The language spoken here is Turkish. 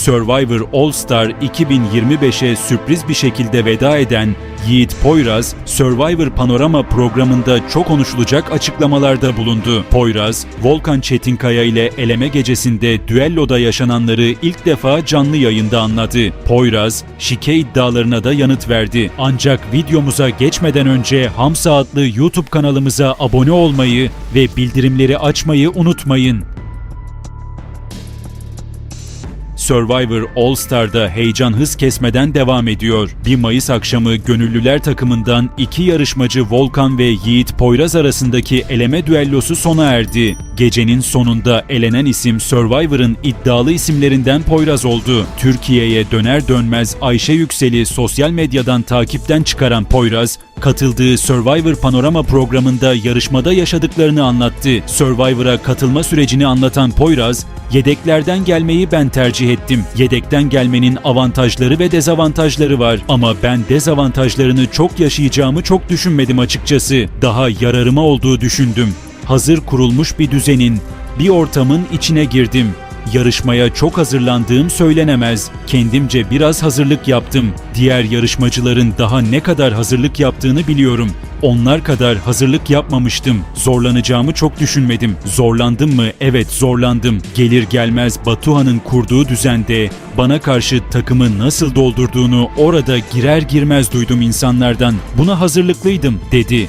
Survivor All Star 2025'e sürpriz bir şekilde veda eden Yiğit Poyraz, Survivor Panorama programında çok konuşulacak açıklamalarda bulundu. Poyraz, Volkan Çetinkaya ile eleme gecesinde düelloda yaşananları ilk defa canlı yayında anlattı. Poyraz, şike iddialarına da yanıt verdi. Ancak videomuza geçmeden önce Hamza adlı YouTube kanalımıza abone olmayı ve bildirimleri açmayı unutmayın. Survivor All Star'da heyecan hız kesmeden devam ediyor. 1 Mayıs akşamı gönüllüler takımından iki yarışmacı Volkan ve Yiğit Poyraz arasındaki eleme düellosu sona erdi. Gecenin sonunda elenen isim Survivor'ın iddialı isimlerinden Poyraz oldu. Türkiye'ye döner dönmez Ayşe Yüksel'i sosyal medyadan takipten çıkaran Poyraz, katıldığı Survivor Panorama programında yarışmada yaşadıklarını anlattı. Survivor'a katılma sürecini anlatan Poyraz, Yedeklerden gelmeyi ben tercih ettim. Yedekten gelmenin avantajları ve dezavantajları var ama ben dezavantajlarını çok yaşayacağımı çok düşünmedim açıkçası. Daha yararıma olduğu düşündüm. Hazır kurulmuş bir düzenin, bir ortamın içine girdim. Yarışmaya çok hazırlandığım söylenemez. Kendimce biraz hazırlık yaptım. Diğer yarışmacıların daha ne kadar hazırlık yaptığını biliyorum. Onlar kadar hazırlık yapmamıştım. Zorlanacağımı çok düşünmedim. Zorlandım mı? Evet zorlandım. Gelir gelmez Batuhan'ın kurduğu düzende bana karşı takımı nasıl doldurduğunu orada girer girmez duydum insanlardan. Buna hazırlıklıydım dedi.